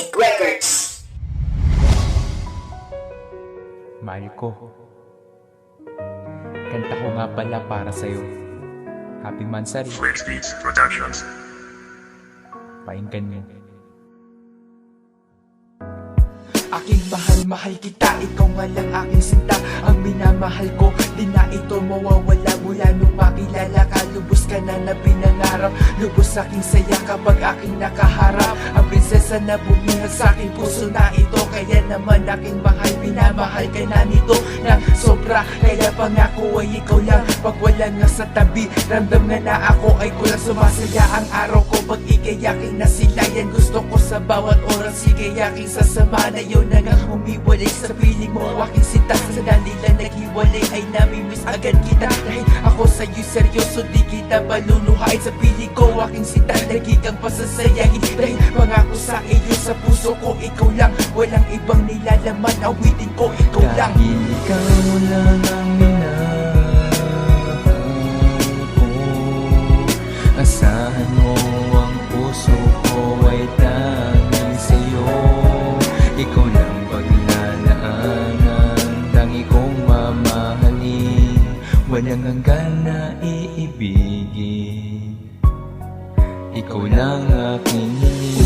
Epic Records. Mahal ko. Kanta ko nga pala para sa'yo. Happy Mansari. Sweet Beats Productions. Painggan mo. Aking mahal, mahal kita Ikaw nga lang aking sinta Ang minamahal ko Di na ito mawawala Mula nung makilala ka. Lubos ka na na pinangarap. Lubos aking saya kapag aking nakaharap. Ang prinsesa na bumihag sa aking puso na ito. Kaya naman aking mahal Minamahal ka na nito. Na sobra Kaya pangako ay ikaw lang. Pag wala nga sa tabi Ramdam nga na ako ay kulang Sumasaya. Ang araw ko Pag ikay aking nasilayan Gusto ko sa bawat oras Ikay aking sasama. Na yun na nga humiwalay Sa piling mo. Aking sinta Sa lang naghiwalay ay namimiss agad kita Dahil ako sa'yo seryoso Di kita paluluhain Sa piling ko aking sinta Nagigang pasasayahin. Dahil pangako sa iyo Sa puso ko ikaw lang. Walang ibang nilalaman Awitin ko ikaw lang. Dahil ikaw lang ang Walang hanggan na iibigin. Ikaw lang aking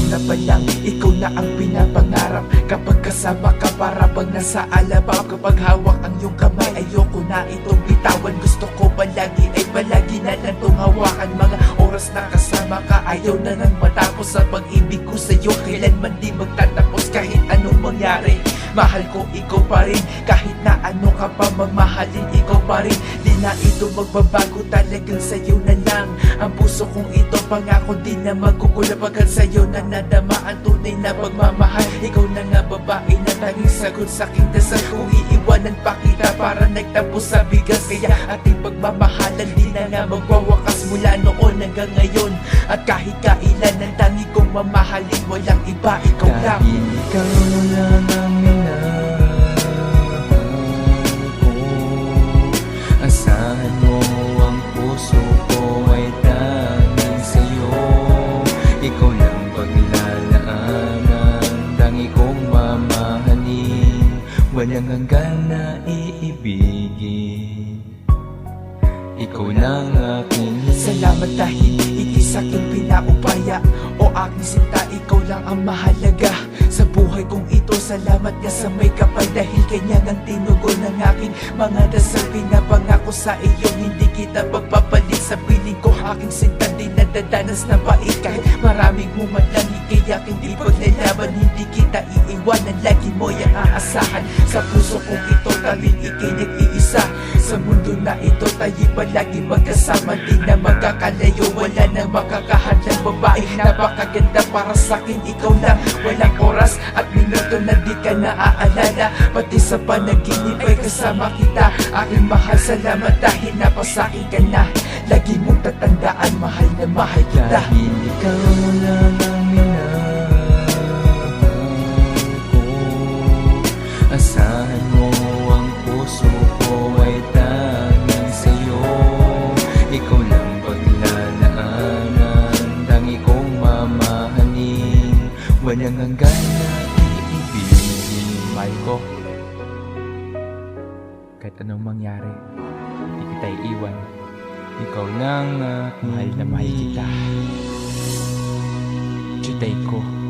Una pa lang, ikaw na ang pinapangarap. Kapag kasama ka para pag nasa alabang Kapag hawak ang iyong kamay, ayoko na itong bitawan. Gusto ko palagi ay palagi na lang hawakan Mga oras na kasama ka, ayaw na nang matapos. Sa pag-ibig ko sa'yo, kailanman di magtatapos. Kahit anong mangyari, mahal ko ikaw pa rin. Kahit na ano ka pa mamahalin, ikaw pa rin. Di na ito magbabago, talagang sa'yo na lang. Ang puso kong ito, pangako di na magkukulang Pagkat sa'yo. Na nadama ang tunay na pagmamahal. Ikaw na nga babae na tanging sagot sa aking dasal. Kung iiwanan pa kita para nagtapos sa bigas. Kaya ating pagmamahalan di na nga magwawakas mula noon hanggang ngayon. At kahit kailan ang tangi kong mamahalin Walang iba, ikaw lang. Dahil ikaw mamahalin Walang hanggan na iibigin Ikaw lang aking Salamat dahil ikay sa'king pinaubaya O aking sinta, ikaw lang ang mahalaga Sa buhay kong ito, salamat nga sa may kapal Dahil kanya ang tinugon ng aking mga dasal. Pinapangako sa iyo, hindi kita pagpapalit Sa piling ko, aking sinta di nadadanas na bait Kahit maraming humadlang, ikay aking di paglalaban Hindi kita iiwanan, lagi mo yung aasahan. Sa puso kong ito, tanging ikay nag-iisa Sa mundo na ito, tayo palagi magkasama. Di na magkakalayo, wala nang makakahadlang babae Napakaganda para sa'kin, ikaw lang Walang oras at minuto na di ka naaalala. Pati sa panaginip ay kasama kita. Aking mahal, salamat dahil napasakin ka na. Lagi mong tatandaan, mahal na mahal kita. Dahil ikaw mamahalin Walang hanggan na iibigin Mahal ko. Kahit anong mangyari Di kita iiwan ikaw lang aking Mahal na mahal kita. Chuday ko